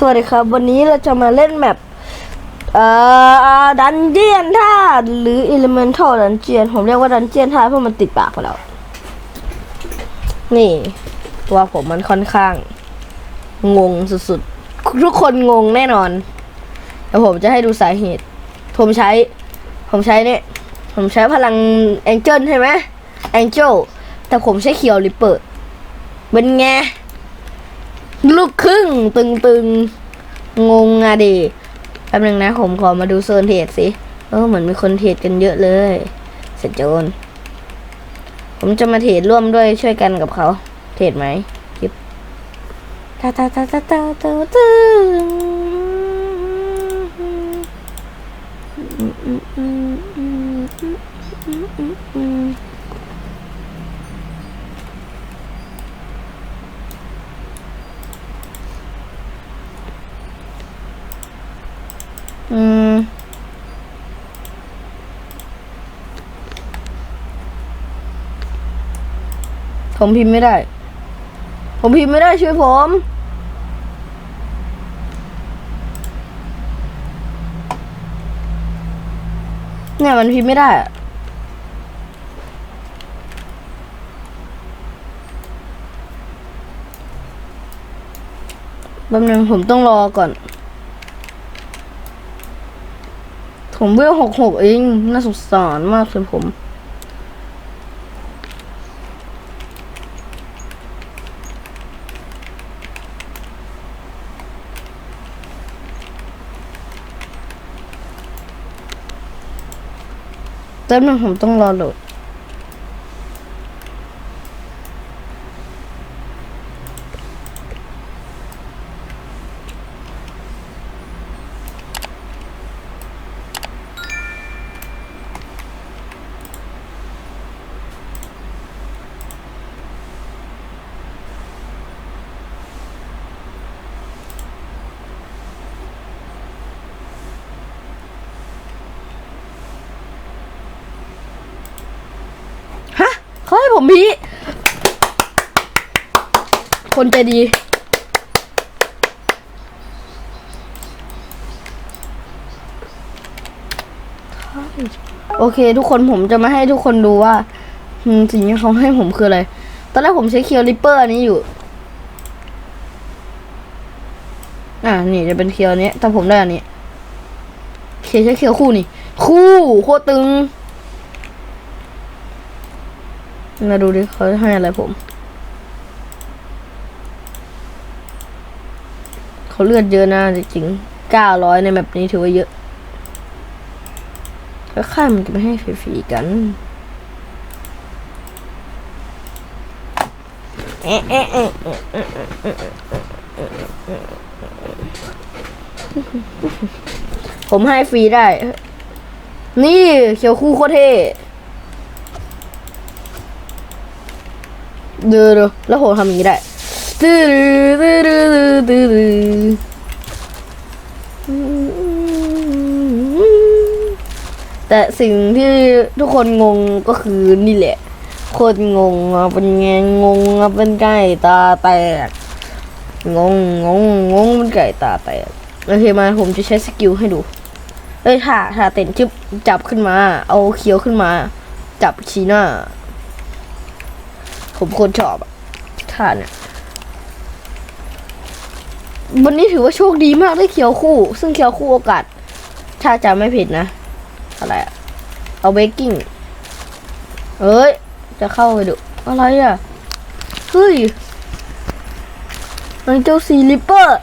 สวัสดีครับ วันนี้เราจะมาเล่นแมปเอ่อดันเจียนท่าหรือ Elemental ดันเจียนผมเรียกว่าดันเจียนท่าเพราะมันติดปากไปแล้วนี่ ตัวผมมันค่อนข้าง งงสุดๆ ทุกคนงงแน่นอนแต่ผมจะให้ดูสาเหตุ ผมใช้ ผมใช้เนี่ย ผมใช้พลังแองเจิลใช่ไหมแองเจิลแต่ผมใช้เคียวริปเปอร์เป็นไง ลูกครึ่งตึงตึงๆงงอะดิแป๊บนึงนะผมขอมาดูโซนเทรดสิเออเหมือนมีคนเทรดกันเยอะเลย เสร็จโจน ผมจะมาเทรดร่วมด้วยช่วยกันกับเขา เทรดไหมคลิปตาตาตาตาตาตาตาอืม ผมพิมพ์ไม่ได้ ผมพิมพ์ไม่ได้ช่วยผม เนี่ยมันพิมพ์ไม่ได้อะแป๊บนึงผมต้องรอก่อน ผมเวลหกหกเอง น่าสงสารมากเลยผม แป๊บนึงผมต้องรอโหลด ผมพีคนใจดี โอเค ทุกคนผมจะมาให้ทุกคนดูว่าสิ่งที่เขาให้ผมคืออะไร ตอนแรกผมใช้เคียวริปเปอร์อันนี้อยู่ อ่า นี่จะเป็นเคียวอันนี้ แต่ผมได้อันนี้ เคใช้เคียวคู่นี่ คู่โคตรตึง มาดูดิเขาให้อะไรผม เขาเลือดเยอะนะจริงๆเก้าร้อยในแบบนี้ถือว่าเยอะก็ค่ายมันจะไม่ให้ฟรีๆกันผมให้ฟรีได้ นี่เขียวคู่โคตรเท่ ดูดูแล้วผมทำอย่างนี้ได้ตื้อตื้อตื้อตื้อตื้แต่สิ่งที่ทุกคนงงก็คือนี่แหละ โคตรงงอะเป็นไงงงอะเป็นไก่ตาแตกงงงงงงเป็นไก่ตาแตกโอเคมาผมจะใช้สกิลให้ดูเอ้ยถ้าถ้าเต้นจึบจับขึ้นมา เอาเคี้ยวขึ้นมา จับชี้หน้า ผมโคนชอบอะท่าเนี่ยวันนี้ถือว่าโชคดีมากได้เคียวคู่ ซึ่งเคียวคู่โอกาส ถ้าจำไม่ผิดนะ อะไรอะเอาเบกกิ้งเอ้ย จะเข้าไปดู อะไรอะเฮ้ยมันเจ้าซีลิปเปอร์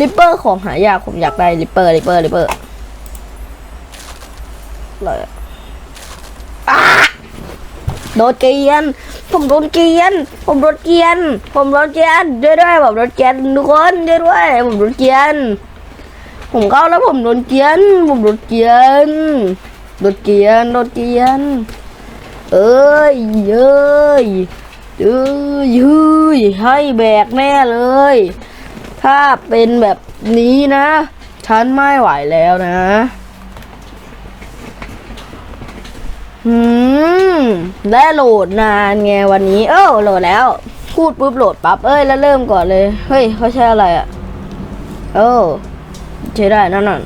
ลิปเปอร์ของหายากผมอยากได้ลิปเปอร์ลิปเปอร์ลิปเปอร์อะไรอะอะ โดนเกียน ผมโดนเกียน ผมโดนเกียน ผมโดนเกียนด้วยด้วยผมโดนเกียนทุกคนด้วยด้วยผมโดนเกียน ผมเข้าแล้วผมโดนเกียน ผมโดนเกียน โดนเกียน โดนเกียน เอ้ยเอ้ยเอ้ยเฮ้ยให้แบกแน่เลย ถ้าเป็นแบบนี้นะ ฉันไม่ไหวแล้วนะ อืมได้โหลดนานไงวันนี้ เออโหลดแล้ว พูดปุ๊บโหลดปั๊บเอ้ยแล้วเริ่มก่อนเลย เฮ้ยเขาใช้อะไรอะเออใช้ได้นั่นน่ะ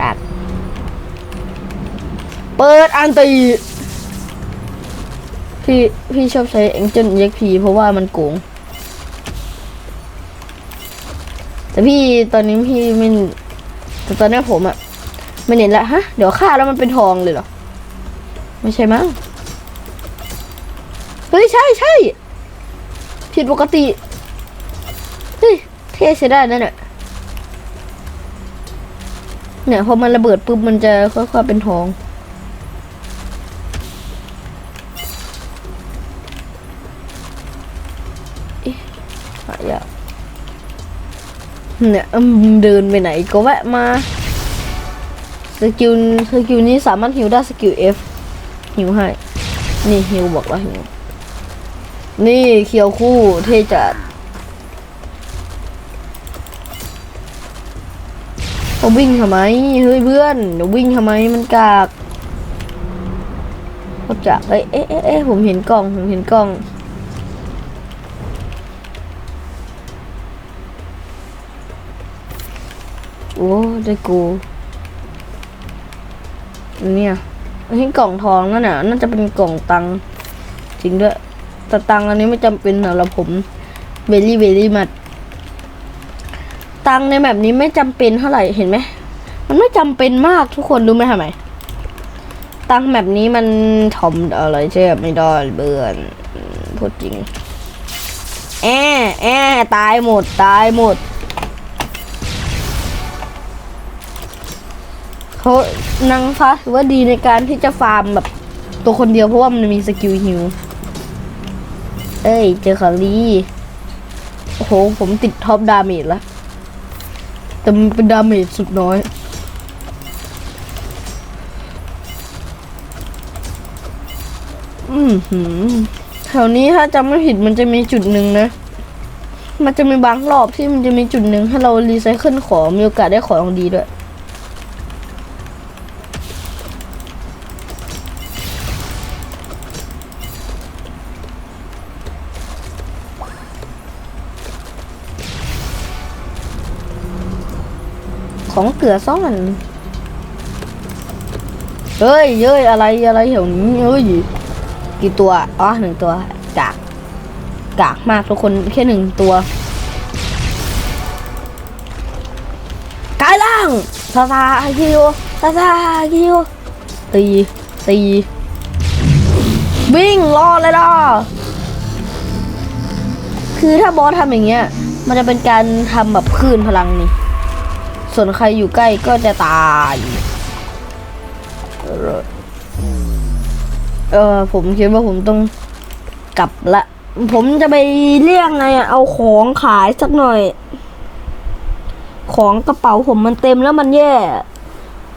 ตัดเปิดอันตีพี่พี่ชอบใช้เอ็งเจนเอ็กพีเพราะว่ามันโกงแต่พี่ตอนนี้พี่ไม่ แต่ตอนนี้ผมอะไม่เห็นแล้วฮะ เดี๋ยวฆ่าแล้วมันเป็นทองเลยเหรอ ไม่ใช่มั้ง เฮ้ย ใช่ใช่ ผิดปกติ เฮ้ย เท่ใช้ได้นั่นแหละเนี่ยพอมันระเบิดปุ๊บมันจะค่อยๆเป็นทอง เนี่ยเดินไปไหนก็แวะมาสกิลสกิลนี้สามารถฮิวได้สกิล F ฮิวให้นี่ฮิวบอกว่าฮิวนี่เคียวคู่เท่จัดเขาวิ่งทำไมเฮ้ยเพื่อนเดี๋ยววิ่งทำไมมันกากเขาจะเอ้ยเอ๊ะเอ๊ะเอ๊ะผมเห็นกล้องผมเห็นกล้อง โอ้ได้กูนเนี่ยอันนี้กล่องทองนั่นน่ะน่าจะเป็นกล่องตังจริงด้วยแต่ตังอันนี้ไม่จำเป็นสำหรับผมเบลลี่เบลลี่มัดตังในแบบนี้ไม่จำเป็นเท่าไหร่เห็นไหมมันไม่จำเป็นมากทุกคนรู้ไหมทำไมตังแบบนี้มันถ่อมอะไรใช่ไหมไม่ได้เบื่อนพูดจริงแอะแอะตายหมดตายหมด เขาะนางฟ้าถือว่าดีในการที่จะฟาร์มแบบตัวคนเดียวเพราะว่ามันมีสกิลฮิวเอ้ย เจอคารีโอ้โห ผมติดท็อปดาเมจแล้ว แต่มันเป็นดาเมจสุดน้อยอืมหืมแถวนี้ถ้าจำไม่ผิดมันจะมีจุดหนึ่งนะ มันจะมีบางรอบที่มันจะมีจุดหนึ่งให้เรารีไซเคิลของมีโอกาสได้ของดีด้วย ของเกลือซ่อนเฮ้ยเย้ยอะไรอะไรแถวนี้เฮ้ยกี่ตัวอ๋อหนึ่งตัวกากกากมากทุกคนแค่หนึ่งตัวกายล่างซาซาคิวซาซาคิวตีตีวิ่งรอเลยล่ะคือถ้าบอสทำอย่างเงี้ย มันจะเป็นการทำแบบคืนพลังนี่ ส่วนใครอยู่ใกล้ก็จะตาย เออผมคิดว่าผมต้องกลับละ ผมจะไปเรียกไงเอาของขายสักหน่อย ของกระเป๋าผมมันเต็มแล้วมันแย่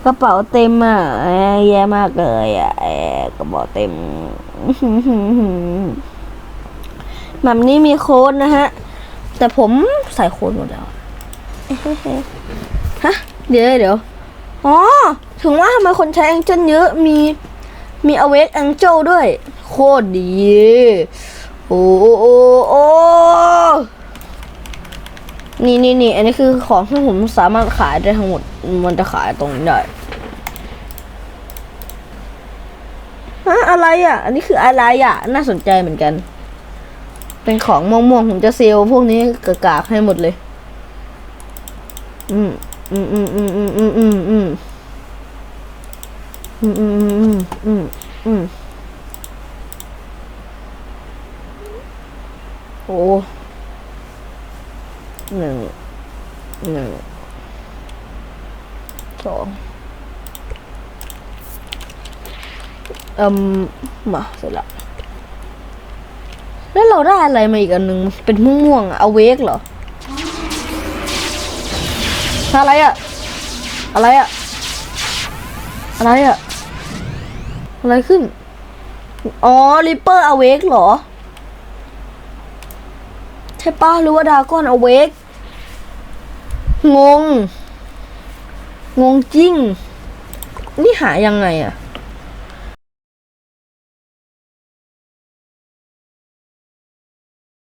กระเป๋าเต็มอะแย่มากเลยอะกระเป๋าเต็มแบบนี้มีโค้ดนะฮะ แต่ผมใส่โค้ดหมดแล้ว ฮะ เดี๋ยวเดี๋ยวอ๋อ ถึงว่าทำไมคนใช้แองเจิลเยอะ มี มีอเวกแองเจิลด้วย โคตรดี โอ้โอ้โอ้โอ้นี่นี่นี่อันนี้คือของที่ผมสามารถขายได้ทั้งหมด มันจะขายตรงนี้ได้ฮะอะไรอะ อันนี้คืออะไรอะ น่าสนใจเหมือนกัน เป็นของม่วงๆผมจะเซลพวกนี้กากๆให้หมดเลย อืม อืมอืมอืมอืมอืมอืมอืมอืมอืมอืมอืมอืมโอ้หนึ่งหนึ่งสองเอืมมาเสร็จละแล้วเราได้อะไรมาอีกอันหนึ่งเป็นม่วงๆอะเอาเวกเหรอ อะไรอะอะไรอะอะไรอะอะไรขึ้น อ๋อริปเปอร์อเวกเหรอ ใช่ป้าหรือว่าดากอนอเวกงง งงจริง นี่หายังไงอะ